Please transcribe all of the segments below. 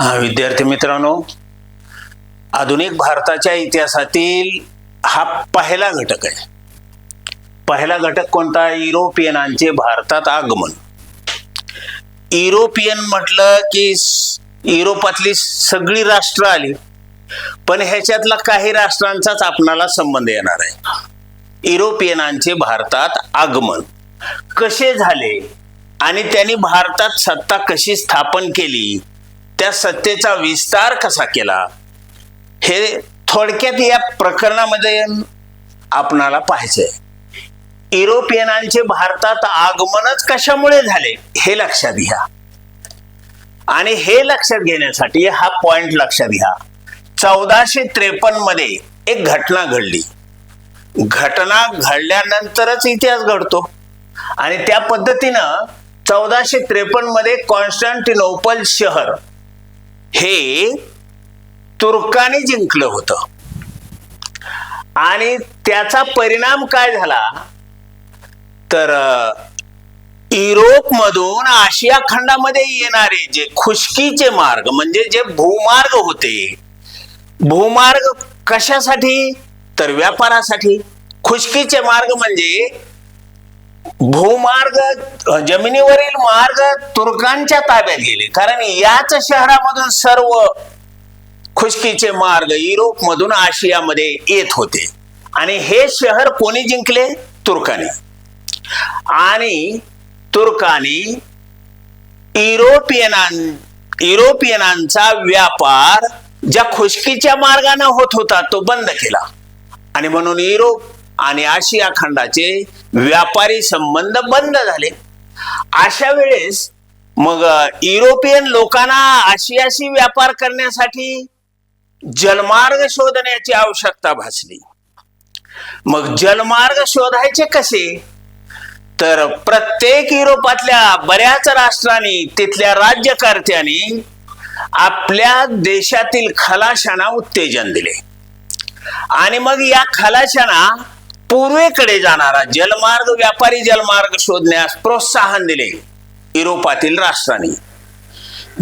हा, विद्यार्थी मित्रांनो आधुनिक भारताच्या इतिहासातील हा पहिला घटक आहे. पहिला घटक कोणता? युरोपियनांचे भारतात आगमन. युरोपियन म्हटलं की युरोपातली सगळी राष्ट्र आली पण ह्याच्यातला काही राष्ट्रांचाच आपणाला संबंध येणार आहे. युरोपियनांचे भारतात आगमन कसे झाले आणि त्यांनी भारतात सत्ता कशी स्थापन केली? त्या सत्तेचा विस्तार कसा केला? हे थोडक्यात या प्रकरणामध्ये आपणाला पाहायचंय. युरोपियनांचे भारतात आगमनच कशामुळे झाले हे लक्षात घ्या. आणि हे लक्षात घेण्यासाठी हा पॉइंट लक्षात घ्या. चौदाशे त्रेपन्नमध्ये एक घटना घडली. घटना घडल्यानंतरच इतिहास घडतो. आणि त्या पद्धतीनं चौदाशे त्रेपन्नमध्ये कॉन्स्टंटिनोपल शहर हे तुर्काने जिंकलं होतं. आणि त्याचा परिणाम काय झाला? तर युरोप मधून आशिया खंडामध्ये येणारे जे खुशकीचे मार्ग म्हणजे जे भूमार्ग होते भूमार्ग कशासाठी? तर व्यापारासाठी. खुशकीचे मार्ग म्हणजे भूमार्ग जमिनीवरील मार्ग तुर्कांच्या ताब्यात गेले. कारण याच शहरामधून सर्व खुशकीचे मार्ग युरोप मधून आशियामध्ये येत होते. आणि हे शहर कोणी जिंकले? तुर्काने. आणि तुर्कानी युरोपियनां युरोपियनांचा व्यापार ज्या खुशकीच्या मार्गाने होत होता तो बंद केला. आणि म्हणून युरोप आणि आशिया खंडाचे व्यापारी संबंध बंद झाले. अशा वेळेस मग युरोपियन लोकांना आशियाशी व्यापार करण्यासाठी जलमार्ग शोधण्याची आवश्यकता भासली. मग जलमार्ग शोधायचे कसे? तर प्रत्येक युरोपातल्या बऱ्याच राष्ट्रांनी तिथल्या राज्यकर्त्यांनी आपल्या देशातील खलाशांना उत्तेजन दिले. आणि मग या खलाशांना पूर्वेकडे जाणारा जलमार्ग व्यापारी जलमार्ग शोधण्यास प्रोत्साहन दिले युरोपातील राष्ट्रांनी.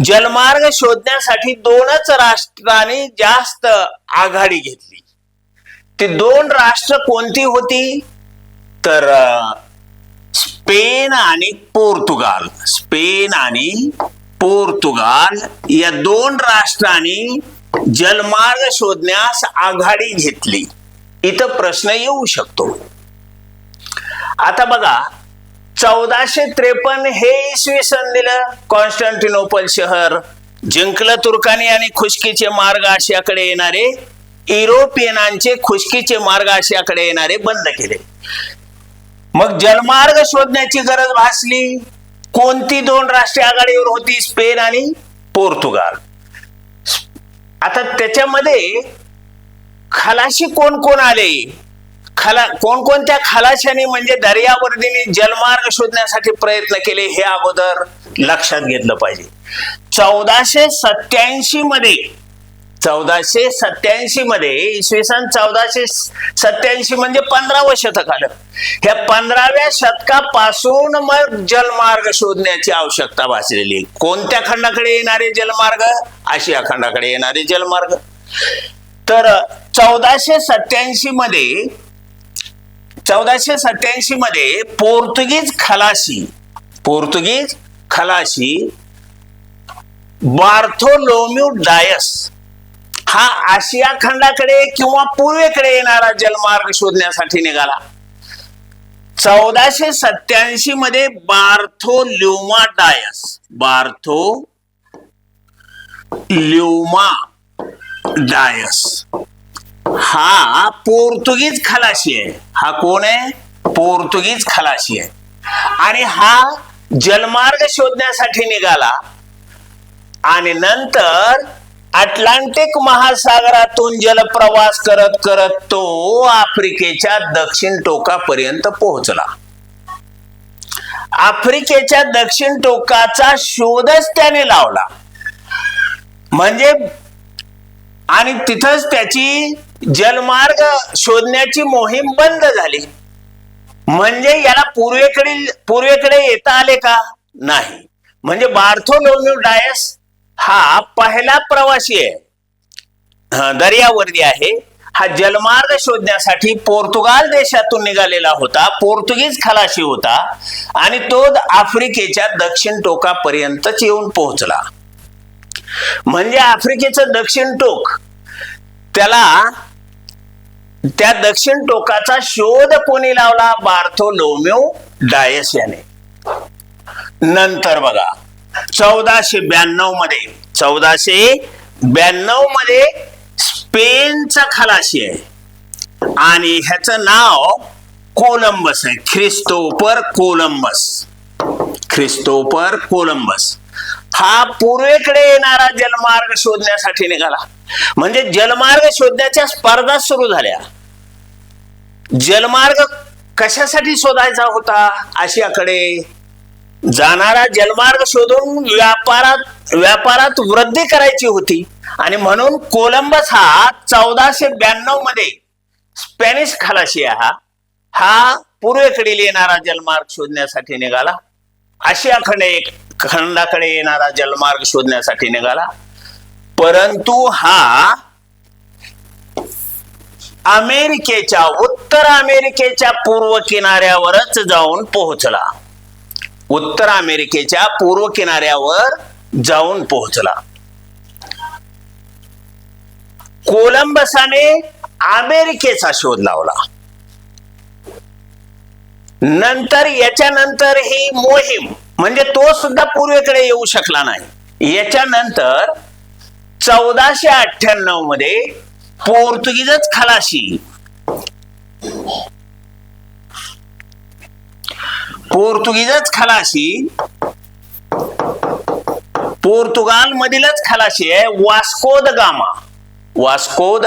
जलमार्ग शोधण्यासाठी दोनच राष्ट्रांनी जास्त आघाडी घेतली. ती दोन राष्ट्र कोणती होती? तर स्पेन आणि पोर्तुगाल. स्पेन आणि पोर्तुगाल या दोन राष्ट्रांनी जलमार्ग शोधण्यास आघाडी घेतली. इथं प्रश्न येऊ शकतो. आता बघा चौदाशे त्रेपन्न हे इसवी सन दिलं कॉन्स्टंटिनोपल शहर. जिंकलं तुर्कानी आणि खुशकीचे मार्ग आशियाकडे येणारे युरोपियनांचे खुशकीचे मार्ग आशियाकडे येणारे बंद केले. मग जलमार्ग शोधण्याची गरज भासली. कोणती दोन राष्ट्रीय आघाडीवर होती? स्पेन आणि पोर्तुगाल. आता त्याच्यामध्ये खलाशी कोण कोण आले? खला कोणकोणत्या खलाशाने म्हणजे दर्यावर्दीने जलमार्ग शोधण्यासाठी प्रयत्न केले हे अगोदर लक्षात घेतलं पाहिजे. चौदाशे सत्याऐंशी मध्ये चौदाशे सत्याऐंशी मध्ये इसवी सन चौदाशे सत्याऐंशी म्हणजे पंधरावं शतक आलं. ह्या पंधराव्या शतकापासून मग जलमार्ग शोधण्याची आवश्यकता भासलेली. कोणत्या खंडाकडे येणारे जलमार्ग? आशिया खंडाकडे येणारे जलमार्ग. तर चौदाशे सत्याऐंशी मध्ये चौदाशे सत्याऐंशी मध्ये पोर्तुगीज खलाशी पोर्तुगीज खलाशी बार्थोलोम्यू डायस हा आशिया खंडाकडे किंवा पूर्वेकडे येणारा जलमार्ग शोधण्यासाठी निघाला. चौदाशे सत्याऐंशी मध्ये बार्थो ल्युमा डायस बार्थो ल्युमा डायस. हा पोर्तुगीज खलाशी आहे. हा कोण आहे? पोर्तुगीज खलाशी आहे. आणि हा जलमार्ग शोधण्यासाठी निघाला. आणि नंतर अटलांटिक महासागरातून जलप्रवास करत करत तो आफ्रिकेच्या दक्षिण टोकापर्यंत पोहोचला. आफ्रिकेच्या दक्षिण टोकाचा शोधच त्याने लावला. म्हणजे आणि तिथंच त्याची जलमार्ग शोधण्याची मोहीम बंद झाली. म्हणजे याला पूर्वेकडील पूर्वेकडे येता आले का? नाही. म्हणजे बार्थोलोम्यू डायस हा पहिला प्रवासी आहे. हा, दर्यावर्दी आहे. हा जलमार्ग शोधण्यासाठी पोर्तुगाल देशातून निघालेला होता. पोर्तुगीज खलाशी होता. आणि तो आफ्रिकेच्या दक्षिण टोकापर्यंतच येऊन पोहोचला. म्हणजे आफ्रिकेचं दक्षिण टोक त्याला त्या दक्षिण टोकाचा शोध कोणी लावला? बार्थोलोम्यो डायस याने. नंतर बघा चौदाशे ब्याण्णवमध्ये चौदाशे ब्याण्णवमध्ये स्पेनचा खलाशी आहे. आणि ह्याच नाव कोलंबस आहे. Christopher Columbus. Christopher Columbus. हा पूर्वेकडे येणारा जलमार्ग शोधण्यासाठी निघाला. म्हणजे जलमार्ग शोधण्याच्या स्पर्धा सुरू झाल्या. जलमार्ग कशासाठी शोधायचा होता? आशियाकडे. जाणारा जलमार्ग शोधून व्यापारात व्यापारात वृद्धी करायची होती. आणि म्हणून कोलंबस हा चौदाशे ब्याण्णवमध्ये स्पॅनिश खलाशिया हा हा पूर्वेकडील येणारा जलमार्ग शोधण्यासाठी निघाला. आशिया खंडे खंडाकडे येणारा जलमार्ग शोधण्यासाठी निघाला. परंतु हा अमेरिकेच्या उत्तर अमेरिकेच्या पूर्व किनाऱ्यावरच जाऊन पोहोचला. उत्तर अमेरिकेच्या पूर्व किनाऱ्यावर जाऊन पोहोचला. कोलंबसाने अमेरिकेचा शोध लावला. नंतर याच्यानंतर ही मोहीम म्हणजे तो सुद्धा पूर्वेकडे येऊ शकला नाही. याच्यानंतर चौदाशे अठ्ठ्याण्णवमध्ये पोर्तुगीजच खलाशी. पोर्तुगीजच खलाशी. पोर्तुगाल मधीलच खलाशी आहे Vasco da Gama. Vasco da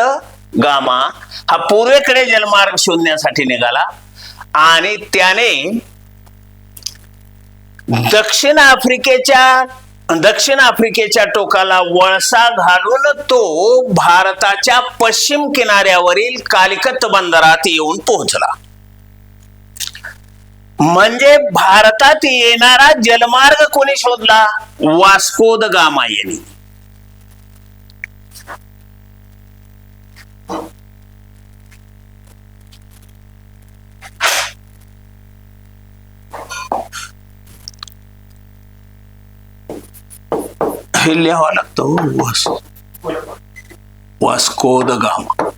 Gama हा पूर्वेकडे जलमार्ग शोधण्यासाठी निघाला आणि त्याने दक्षिण आफ्रिकेच्या दक्षिण आफ्रिकेच्या टोकाला वळसा घालून तो भारताच्या पश्चिम किनाऱ्यावरील कालिकत बंदरात येऊन पोहोचला. म्हणजे भारतात येणारा जलमार्ग कोणी शोधला? वास्को द गामा यांनी. हे लिहावं लागतो. वास. वास्को द गामा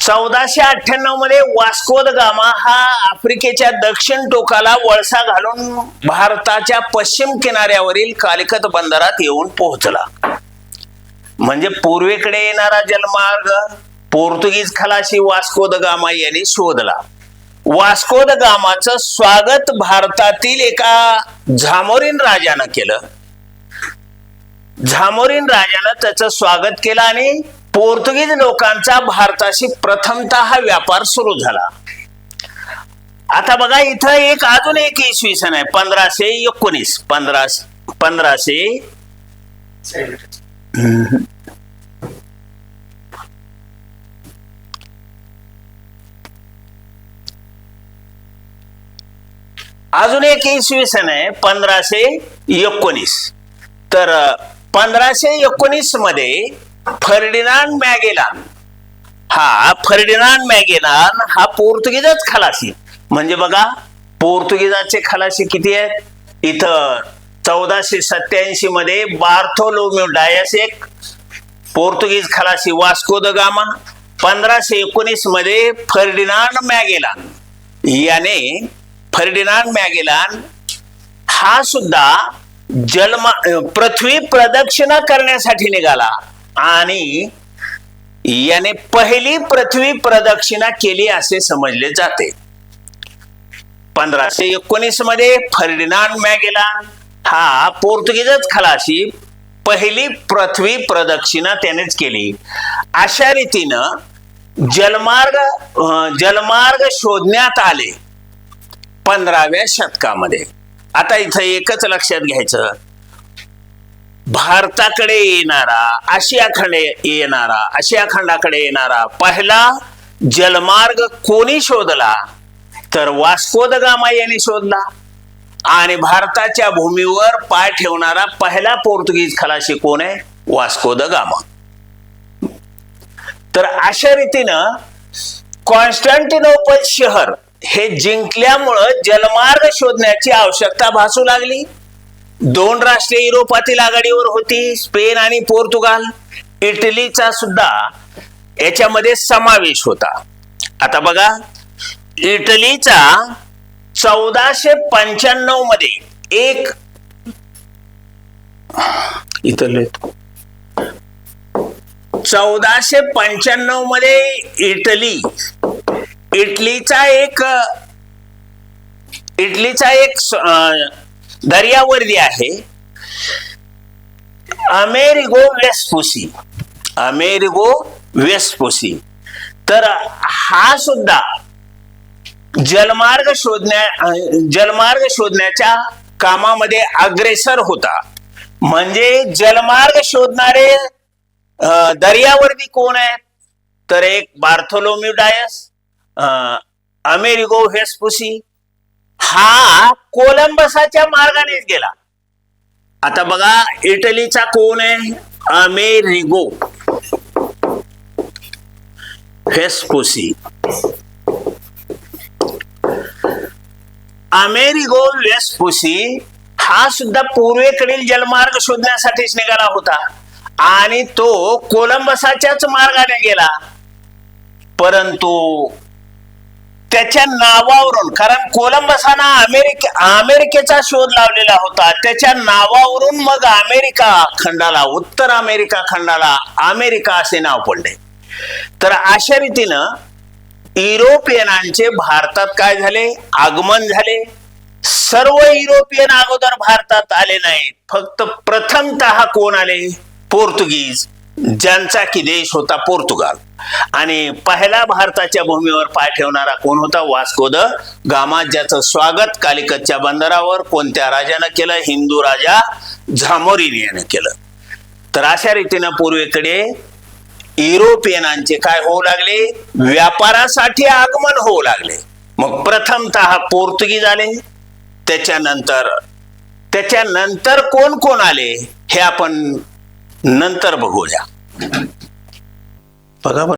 चौदाशे अठ्ठ्याण्णवमध्ये वास्को द गामा हा आफ्रिकेच्या दक्षिण टोकाला वळसा घालून भारताच्या पश्चिम किनाऱ्यावरील कालिकत बंदरात येऊन पोहोचला. म्हणजे पूर्वेकडे येणारा जलमार्ग पोर्तुगीज खलाशी वास्को द गामा यांनी शोधला. वास्को द गामाचं स्वागत भारतातील एका झामोरीन राजानं केलं. झामोरीन राजानं त्याचं स्वागत केलं आणि पोर्तुगीज लोकांचा भारताशी प्रथमतः हा व्यापार सुरू झाला. आता बघा इथं एक अजून एक इसवी सन आहे पंधराशे एकोणीस पंधराशे पंधराशे अजून एक इसवी सन आहे पंधराशे एकोणीस. तर पंधराशे एकोणीसमध्ये फर्डिनांड मॅगेलान हा फर्डिनांड मॅगेलान हा पोर्तुगीजच खलासी. म्हणजे बघा पोर्तुगीजाचे खलासी किती आहेत? इथं चौदाशे सत्याऐंशी मध्ये बार्थोलोम्यू डायस एक पोर्तुगीज खलासी वास्को द गामा पंधराशे एकोणीसमध्ये फर्डिनांड मॅगेलान याने फर्डिनांड मॅगेलान हा सुद्धा जन्म पृथ्वी प्रदक्षिणा करण्यासाठी निघाला. आणि याने पहिली पृथ्वी प्रदक्षिणा केली असे समजले जाते. पंधराशे एकोणीसमध्ये फर्डिनांड मॅगेलान हा पोर्तुगीजच खलाशी पहिली पृथ्वी प्रदक्षिणा त्यानेच केली. अशा रीतीनं जलमार्ग जलमार्ग शोधण्यात आले. पंधराव्या शतकामध्ये. आता इथं एकच लक्षात घ्यायचं. भारताकडे येणारा आशिया खंडे येणारा आशिया खंडाकडे येणारा पहिला जलमार्ग कोणी शोधला? तर वास्को द गामा यांनी शोधला. आणि भारताच्या भूमीवर पाय ठेवणारा पहिला पोर्तुगीज खलाशी कोण आहे? Vasco da Gama. तर अशा रीतीनं कॉन्स्टंटिनोपल शहर हे जिंकल्यामुळं जलमार्ग शोधण्याची आवश्यकता भासू लागली. दोन राष्ट्रीय युरोपातील आघाडीवर होती स्पेन आणि पोर्तुगाल. इटलीचा सुद्धा याच्यामध्ये समावेश होता. आता बघा इटलीचा चौदाशे पंच्याण्णवमध्ये एक इथले चौदाशे पंच्याण्णवमध्ये इटली इटलीचा एक इटलीचा एक दर्यावर्दी आहे. Amerigo Vespucci. Amerigo Vespucci. तर हा सुद्धा जलमार्ग शोधण्या जलमार्ग शोधण्याच्या कामामध्ये अग्रेसर होता. म्हणजे जलमार्ग शोधणारे दर्यावर्दी कोण आहेत? तर एक बार्थोलोम्यू डायस अमेरिगो व्हेस्पुसी हा कोलंबसाच्या मार्गानेच गेला. आता बघा इटलीचा कोण आहे? अमेरिगो व्हेस्पुसी अमेरिगो व्हेस्पुसी हा सुद्धा पूर्वेकडील जलमार्ग शोधण्यासाठीच निघाला होता. आणि तो कोलंबसाच्याच मार्गाने गेला. परंतु त्याच्या नावावरून कारण कोलंबसाना अमेरिके अमेरिकेचा शोध लावलेला होता. त्याच्या नावावरून मग अमेरिका खंडाला उत्तर अमेरिका खंडाला अमेरिका असे नाव पडले. तर अशा रीतीनं युरोपियनांचे भारतात काय झाले? आगमन झाले. सर्व युरोपियन अगोदर भारतात आले नाहीत. फक्त प्रथमत कोण आले? पोर्तुगीज. ज्यांचा की देश होता पोर्तुगाल. आणि पहिला भारताच्या भूमीवर पाय ठेवणारा कोण होता? वास्को द गामा ज्याचं स्वागत कालिकतच्या बंदरावर कोणत्या राजानं केलं? हिंदू राजा झामोरिन याने केलं. तर अशा रीतीनं पूर्वेकडे युरोपियनांचे काय होऊ लागले? व्यापारासाठी आगमन होऊ लागले. मग प्रथमतः पोर्तुगीज आले. त्याच्यानंतर त्याच्यानंतर कोण कोण आले? हे आपण नंतर बघूया. बघा